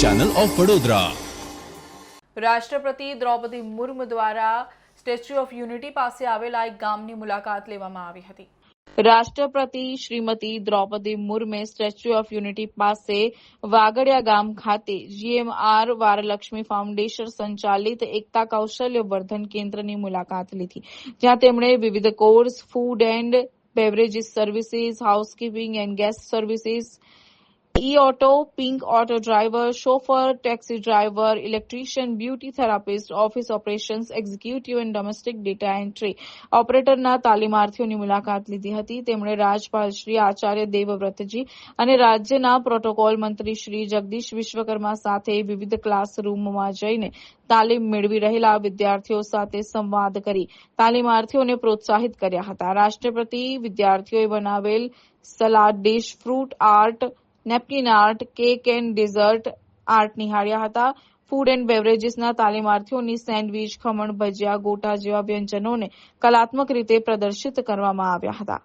Channel of Vadodara રાષ્ટ્રપતિ દ્રૌપદી મુર્મુ દ્વારા statue of unity પાસે આવેલા એક ગામની મુલાકાત લેવામાં આવી હતી. રાષ્ટ્રપતિ Shrimati Draupadi Murmu statue of unity પાસે વાગડિયા ગામ ખાતે જીએમઆર વારલક્ષ્મી ફાઉન્ડેશન સંચાલિત એકતા કૌશલ્ય વર્ધન કેન્દ્રની મુલાકાત લીધી. જ્યાં તેમણે વિવિધ course food and beverages services housekeeping and guest services E auto pink auto driver chauffeur taxi driver electrician beauty therapist office operations executive and domestic data entry ઓપરેટરના તાલીમાર્થીઓની મુલાકાત લીધી હતી. તેમણે રાજપાલ શ્રી આચાર્ય દેવવ્રતજી અને રાજ્યના પ્રોટોકોલ મંત્રી શ્રી જગદીશ વિશ્વકર્મા સાથે વિવિધ ક્લાસરૂમમાં જઈને તાલીમ મેળવી રહેલા વિદ્યાર્થીઓ સાથે સંવાદ કરી તાલીમાર્થીઓને પ્રોત્સાહિત કર્યા હતા. રાષ્ટ્રપતિ વિદ્યાર્થીઓએ બનાવેલ salad dish fruit art napkin art, cake and dessert art નિહાળ્યા હતા. ફૂડ એન્ડ બેવરેજીસના તાલીમાર્થીઓની સેન્ડવીચ, ખમણ, ભજીયા, ગોટા જેવા વ્યંજનોને કલાત્મક રીતે પ્રદર્શિત કરવામાં આવ્યા હતા.